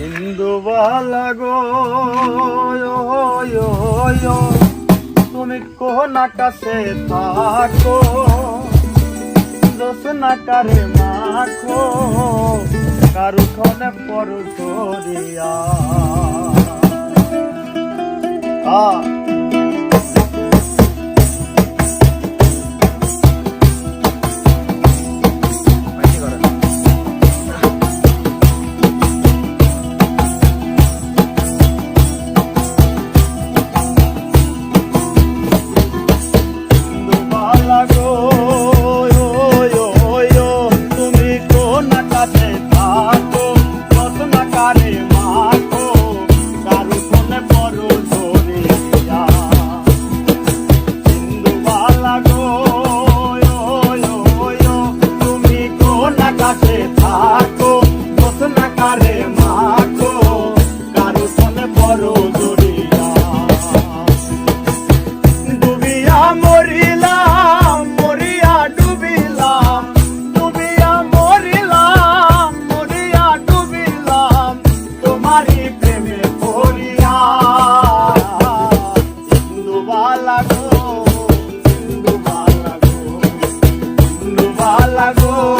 হিন্দুবালা গো তুমি কোন আকাশে থাকো? দোষ না কারে মাখো কারুখনে পরু করিয়া কাছে থাকো যত্ন করে lagoa